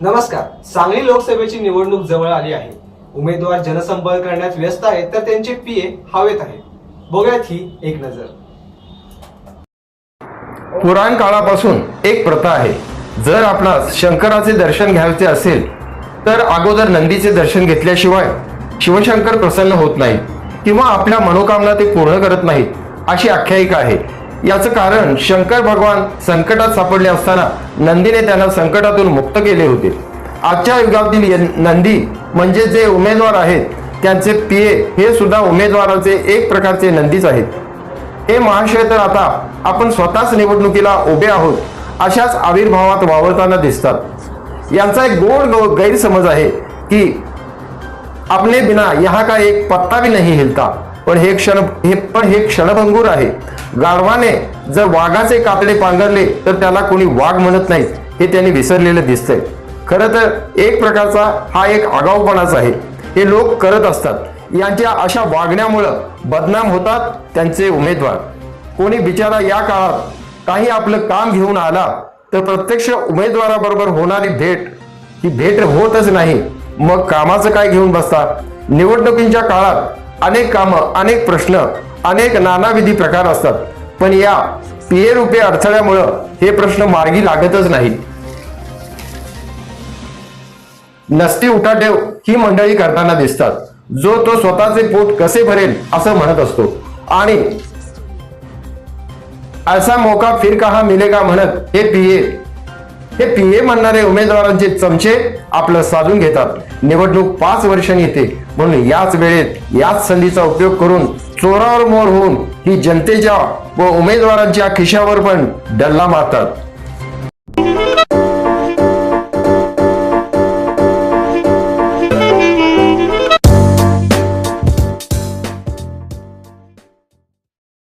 नमस्कार. सांगली लोकसभेची निवडणूक जवळ आली आहे. उमेदवार जनसंपर्क करण्यात व्यस्त आहेत तर त्यांचे पीए हवेत आहेत. बघूयात ही एक नजर. पुराण काळापासून एक प्रथा आहे. जर आपणास शंकराचे दर्शन घ्यायचे असेल तर अगोदर नंदीचे दर्शन घेतल्याशिवाय शिवशंकर प्रसन्न होत नाही किंवा आपल्या मनोकामना ते पूर्ण करत नाहीत. अशी आख्यायिका आहे. याचं कारण शंकर भगवान संकटात सापडले असताना नंदीने त्यांना संकटातून मुक्त केले होते. आजच्या युगातील य- नंदी म्हणजे जे उमेदवार आहेत त्यांचे पीए हे सुद्धा उमेदवाराचे एक प्रकारचे नंदीच आहेत. हे महाशय तर आता आपण स्वतःच निवडणुकीला उभे आहोत अशाच आविर्भावात वावरताना दिसतात. यांचा एक गोड गैरसमज आहे की आपले बिना यहाँ का एक पत्ता भी नहीं हिलता. पण हे क्षण हे पण हे क्षणभंगूर आहे. गाढवाने जर वाघाचे कातडे पांघरले तर त्याला कोणी वाघ म्हणत नाही हे त्यांनी विसरलेलं दिसतंय. खरं तर एक प्रकारचा हा एक आगाऊपणाच आहे. हे लोक करत असतात. यांच्या अशा वागण्यामुळं बदनाम होतात त्यांचे उमेदवार. कोणी बिचारा या काळात काही आपलं काम घेऊन आला तर प्रत्यक्ष उमेदवाराबरोबर होणारी भेट ही भेट होतच नाही. मग कामाचं काय घेऊन बसता निवडणुकीच्या काळात अनेक कामं अनेक प्रश्न अनेक नानाविधी प्रकार असतात. पण या पीए रुपये अडथळ्यामुळं हे प्रश्न मार्गी लागतच नाहीत नसती उठाठेव ही मंडळी करताना दिसतात. जो तो स्वतःचे पोट कसे भरेल असं म्हणत असतो. आणि असा मोका फिर कहा मिलेगा म्हणत हे पीए हे पीए म्हणणारे उमेदवारांचे चमचे आपलं साधून घेतात. निवडणूक पाच वर्षांनी येते. म्हणून याच वेळेत याच संधीचा उपयोग करून चोरावर मोर होऊन ही जनतेच्या व उमेदवारांच्या खिशावर पण डल्ला मारतात.